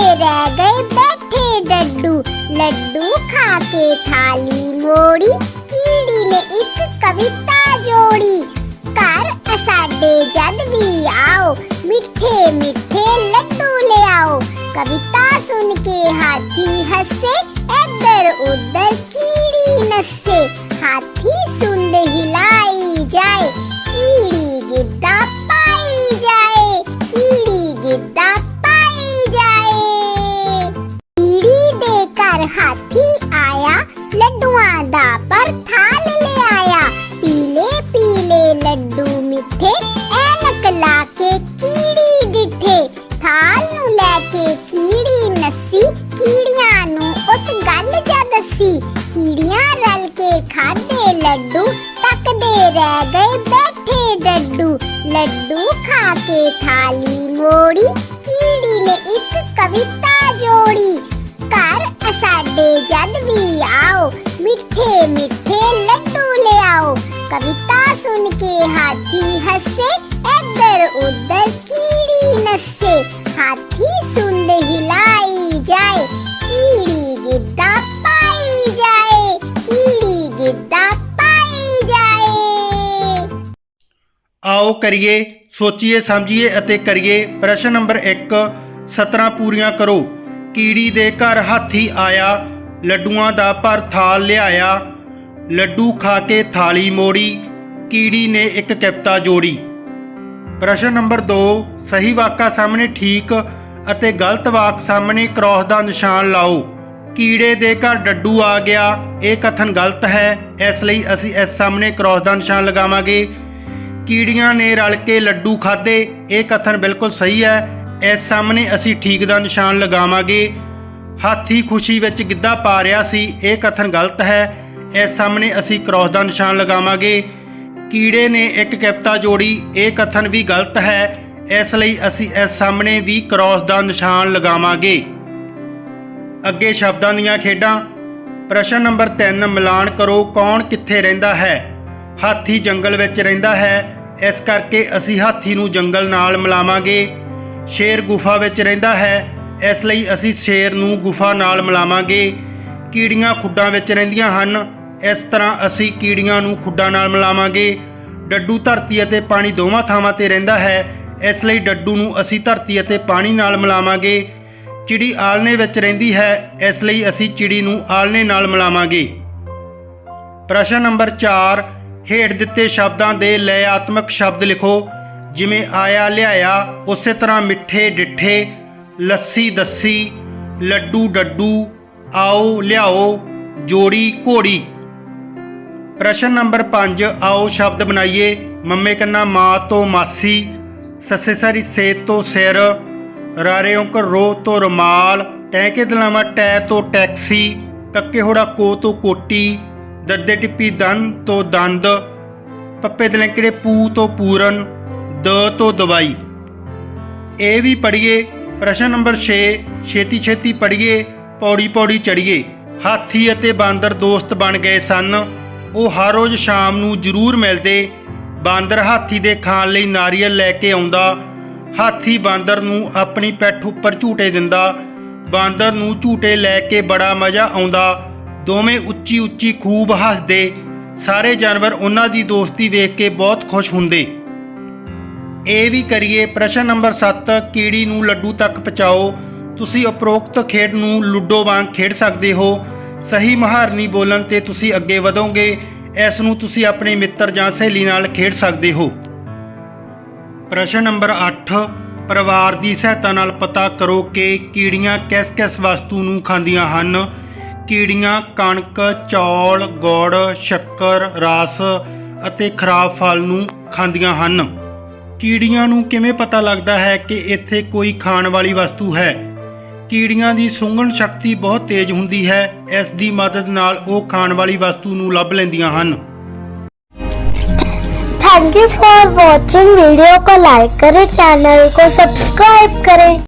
ਰਹਿ ਗਏ ਬੈਠੇ ਡੱਡੂ ਲੱਡੂ ਖਾ ਕੇ ਥਾਲੀ ਮੋੜੀ ਕੀੜੀ ਨੇ ਇੱਕ ਕਵਿਤਾ ਜੋੜੀ ਘਰ ਸਾਡੇ ਜਦ ਵੀ ਆਓ ਮਿੱਠੇ ਮਿੱਠੇ ਲੱਡੂ ਲਿਆਓ ਕਵਿਤਾ ਸੁਣ ਕੇ ਹਾਥੀ ਹੱਸੇ ਇੱਧਰ ਉੱਧਰ ਕੀੜੀ ਹਾਥੀ ਆਇਆ ਲੱਡੂਆਂ ਦਾ ਪਰ ਥਾਲ ਲਿਆਇਆ ਪੀਲੇ ਪੀਲੇ ਲੱਡੂ ਮਿੱਠੇ ਐਨਕ ਲਾ ਕੇ ਕੀੜੀ ਡਿੱਠੇ ਥਾਲ ਨੂੰ ਲੈ ਕੇ ਕੀੜੀ ਨੱਸੀ ਕੀੜੀਆਂ ਨੂੰ ਉਸ ਗੱਲ ਜਾ ਦੱਸੀ ਕੀੜੀਆਂ ਰਲ ਕੇ ਖਾਦੇ ਲੱਡੂ ਤੱਕਦੇ ਰਹਿ ਗਏ ਬੈਠੇ ਡੱਡੂ ਲੱਡੂ ਖਾ ਕੇ ਥਾਲੀ ਮੋੜੀ ਕੀੜੀ ਨੇ ਇੱਕ ਕਵਿਤਾ ਜੋੜੀ ਸਾਡੇ ਜਦ ਵੀ ਆਓ। ਮਿੱਠੇ ਮਿੱਠੇ ਲੱਡੂ ਲਿਆਓ। ਕਵਿਤਾ ਸੁਣ ਕੇ ਹਾਥੀ ਹੱਸੇ, ਇੱਧਰ ਉੱਧਰ ਕੀੜੀ ਨੱਸੇ। ਹਾਥੀ ਸੁੰਡ ਹਿਲਾਈ ਜਾਏ, ਕੀੜੀ ਗਿੱਧਾ ਪਾਈ ਜਾਏ। ਕੀੜੀ ਗਿੱਧਾ ਪਾਈ ਜਾਏ। ਆਓ ਕਰੀਏ, ਸੋਚੀਏ, ਸਮਝੀਏ ਅਤੇ ਕਰੀਏ ਪ੍ਰਸ਼ਨ ਨੰਬਰ 1 17 ਪੂਰੀਆਂ ਕਰੋ। ਕੀੜੀ ਦੇ ਘਰ ਹਾਥੀ ਆਇਆ, ਲੱਡੂਆਂ ਦਾ ਭਰ ਥਾਲ ਲਿਆਇਆ। ਲੱਡੂ ਖਾ ਕੇ ਥਾਲੀ ਮੋੜੀ, ਕੀੜੀ ਨੇ ਇੱਕ ਕਿਪਤਾ ਜੋੜੀ। ਪ੍ਰਸ਼ਨ ਨੰਬਰ 2 ਸਹੀ ਵਾਕਾਂ ਸਾਹਮਣੇ ਠੀਕ ਅਤੇ ਗਲਤ ਵਾਕ ਸਾਹਮਣੇ ਕ੍ਰੋਸ ਦਾ ਨਿਸ਼ਾਨ ਲਾਓ। ਕੀੜੇ ਦੇ ਘਰ ਡੱਡੂ ਆ ਗਿਆ, ਇਹ ਕਥਨ ਗਲਤ ਹੈ, ਇਸ ਲਈ ਅਸੀਂ ਇਸ ਸਾਹਮਣੇ ਕ੍ਰੋਸ ਦਾ ਨਿਸ਼ਾਨ ਲਗਾਵਾਂਗੇ। ਕੀੜੀਆਂ ਨੇ ਰਲ ਕੇ ਲੱਡੂ ਖਾਦੇ ਇਹ ਕਥਨ ਬਿਲਕੁਲ ਸਹੀ ਹੈ ਇਸ ਸਾਹਮਣੇ ਅਸੀਂ ਠੀਕ ਦਾ ਨਿਸ਼ਾਨ ਲਗਾਵਾਂਗੇ। ਹਾਥੀ ਖੁਸ਼ੀ ਵਿੱਚ ਗਿੱਧਾ ਪਾ ਰਿਹਾ ਸੀ, ਇਹ ਕਥਨ ਗਲਤ ਹੈ। ਇਸ ਸਾਹਮਣੇ ਅਸੀਂ ਕ੍ਰੋਸ ਦਾ ਨਿਸ਼ਾਨ ਲਗਾਵਾਂਗੇ। ਕੀੜੇ ਨੇ ਇੱਕ ਕਿਪਤਾ ਜੋੜੀ, ਇਹ ਕਥਨ ਵੀ ਗਲਤ ਹੈ। ਇਸ ਲਈ ਅਸੀਂ ਇਸ ਸਾਹਮਣੇ ਵੀ ਕ੍ਰੋਸ ਦਾ ਨਿਸ਼ਾਨ ਲਗਾਵਾਂਗੇ। ਅੱਗੇ ਸ਼ਬਦਾਂ ਦੀਆਂ ਖੇਡਾਂ। ਪ੍ਰਸ਼ਨ ਨੰਬਰ 3 ਮਿਲਾਨ ਕਰੋ, ਕੌਣ ਕਿੱਥੇ ਰਹਿੰਦਾ ਹੈ? ਹਾਥੀ ਜੰਗਲ ਵਿੱਚ ਰਹਿੰਦਾ ਹੈ। ਇਸ ਕਰਕੇ ਅਸੀਂ ਹਾਥੀ ਨੂੰ ਜੰਗਲ ਨਾਲ ਮਿਲਾਵਾਂਗੇ। ਸ਼ੇਰ ਗੁਫਾ ਵਿੱਚ ਰਹਿੰਦਾ ਹੈ। ਇਸ ਲਈ ਅਸੀਂ ਸ਼ੇਰ ਨੂੰ ਗੁਫਾ ਨਾਲ ਮਿਲਾਵਾਂਗੇ। ਕੀੜੀਆਂ ਖੁੱਡਾਂ ਵਿੱਚ ਰਹਿੰਦੀਆਂ ਹਨ। ਇਸ ਤਰ੍ਹਾਂ ਅਸੀਂ ਕੀੜੀਆਂ ਨੂੰ ਖੁੱਡਾਂ ਨਾਲ ਮਿਲਾਵਾਂਗੇ। ਡੱਡੂ ਧਰਤੀ ਅਤੇ ਪਾਣੀ ਦੋਵਾਂ ਥਾਵਾਂ ਤੇ ਰਹਿੰਦਾ ਹੈ। ਇਸ ਲਈ ਡੱਡੂ ਨੂੰ ਅਸੀਂ ਧਰਤੀ ਅਤੇ ਪਾਣੀ ਨਾਲ ਮਿਲਾਵਾਂਗੇ। ਚਿੜੀ ਆਲਣੇ ਵਿੱਚ ਰਹਿੰਦੀ ਹੈ। ਇਸ ਲਈ ਅਸੀਂ ਚਿੜੀ ਨੂੰ ਆਲਣੇ ਨਾਲ ਮਿਲਾਵਾਂਗੇ। ਪ੍ਰਸ਼ਨ ਨੰਬਰ 4 ਹੇਠ ਦਿੱਤੇ ਸ਼ਬਦਾਂ ਦੇ ਲੈਆਤਮਕ ਸ਼ਬਦ ਲਿਖੋ। ਜਿਵੇਂ ਆਇਆ ਲਿਆਇਆ, ਉਸੇ ਤਰ੍ਹਾਂ ਮਿੱਠੇ ਡਿੱਠੇ, ਲੱਸੀ ਦੱਸੀ, ਲੱਡੂ ਡੱਡੂ, ਆਓ ਲਿਆਓ, ਜੋੜੀ ਘੋੜੀ। ਪ੍ਰਸ਼ਨ ਨੰਬਰ 5 ਆਓ ਸ਼ਬਦ ਬਣਾਈਏ। ਮੰਮੇ ਕੰਨਾ ਮਾਂ ਤੋਂ ਮਾਸੀ, ਸੱਸੇ ਸਾਰੀ ਸੇਤ ਤੋਂ ਸਿਰ ਰਾਰਿਓਂ ਕੋ ਰੋ ਤੋਂ ਰਮਾਲ, ਟਹਿ ਕੇ ਦਲਾਵਾ ਟੈ ਤੋਂ ਟੈਕਸੀ, ਕੱਕੇ ਹੋੜਾ ਕੋ ਤੋਂ ਕੋਟੀ, ਦੱਦੇ ਟਿੱਪੀ ਦੰਦ ਤੋਂ ਦੰਦ, ਪੱਪੇ ਦਲੈਂਕੜੇ ਪੂ ਤੋਂ ਪੂਰਨ ਦ ਤੋਂ ਦਵਾਈ। ਇਹ ਵੀ ਪੜ੍ਹੀਏ, ਪ੍ਰਸ਼ਨ ਨੰਬਰ 6 ਛੇਤੀ ਛੇਤੀ ਪੜ੍ਹੀਏ, ਪੌੜੀ ਪੌੜੀ ਚੜ੍ਹੀਏ। ਹਾਥੀ ਅਤੇ ਬਾਂਦਰ ਦੋਸਤ ਬਣ ਗਏ ਸਨ। ਉਹ ਹਰ ਰੋਜ਼ ਸ਼ਾਮ ਨੂੰ ਜ਼ਰੂਰ ਮਿਲਦੇ। ਬਾਂਦਰ ਹਾਥੀ ਦੇ ਖਾਣ ਲਈ ਨਾਰੀਅਲ ਲੈ ਕੇ ਆਉਂਦਾ। ਹਾਥੀ ਬਾਂਦਰ ਨੂੰ ਆਪਣੀ ਪਿੱਠ ਉੱਪਰ ਝੂਟੇ ਦਿੰਦਾ। ਬਾਂਦਰ ਨੂੰ ਝੂਟੇ ਲੈ ਕੇ ਬੜਾ ਮਜ਼ਾ ਆਉਂਦਾ। ਦੋਵੇਂ ਉੱਚੀ ਉੱਚੀ ਖੂਬ ਹੱਸਦੇ। ਸਾਰੇ ਜਾਨਵਰ ਉਹਨਾਂ ਦੀ ਦੋਸਤੀ ਵੇਖ ਕੇ ਬਹੁਤ ਖੁਸ਼ ਹੁੰਦੇ। ਇਹ ਵੀ ਕਰੀਏ, ਪ੍ਰਸ਼ਨ ਨੰਬਰ 7 ਕੀੜੀ ਨੂੰ ਲੱਡੂ ਤੱਕ ਪਹੁੰਚਾਓ। ਤੁਸੀਂ ਉਪਰੋਕਤ ਖੇਡ ਨੂੰ ਲੁੱਡੋ ਵਾਂਗ ਖੇਡ ਸਕਦੇ ਹੋ। ਸਹੀ ਮਹਾਰਨੀ ਬੋਲਣ ਤੇ ਤੁਸੀਂ ਅੱਗੇ ਵਧੋਗੇ। ਇਸ ਨੂੰ ਤੁਸੀਂ ਆਪਣੇ ਮਿੱਤਰ ਜਾਂ ਸਹੇਲੀ ਨਾਲ ਖੇਡ ਸਕਦੇ ਹੋ। ਪ੍ਰਸ਼ਨ ਨੰਬਰ 8 ਪਰਿਵਾਰ ਦੀ ਸਹਾਇਤਾ ਨਾਲ ਪਤਾ ਕਰੋ ਕਿ ਕੀੜੀਆਂ ਕਿਸ-ਕਿਸ ਵਸਤੂ ਨੂੰ ਖਾਂਦੀਆਂ ਹਨ। ਕੀੜੀਆਂ ਕਣਕ, ਚੌਲ, ਗੁੜ, ਸ਼ੱਕਰ, ਰਸ ਅਤੇ ਖਰਾਬ ਫਲ ਨੂੰ ਖਾਂਦੀਆਂ ਹਨ। ਕੀੜੀਆਂ ਨੂੰ ਕਿਵੇਂ ਪਤਾ ਲੱਗਦਾ ਹੈ ਕਿ ਇੱਥੇ ਕੋਈ ਖਾਣ ਵਾਲੀ ਵਸਤੂ ਹੈ ਕੀੜੀਆਂ ਦੀ ਸੁੰਘਣ ਸ਼ਕਤੀ ਬਹੁਤ ਤੇਜ਼ ਹੁੰਦੀ ਹੈ ਇਸ ਦੀ ਮਦਦ ਨਾਲ ਉਹ ਖਾਣ ਵਾਲੀ ਵਸਤੂ ਨੂੰ ਲੱਭ ਲੈਂਦੀਆਂ ਹਨ thank you for watching video को लाइक करें चैनल को सब्सक्राइब करें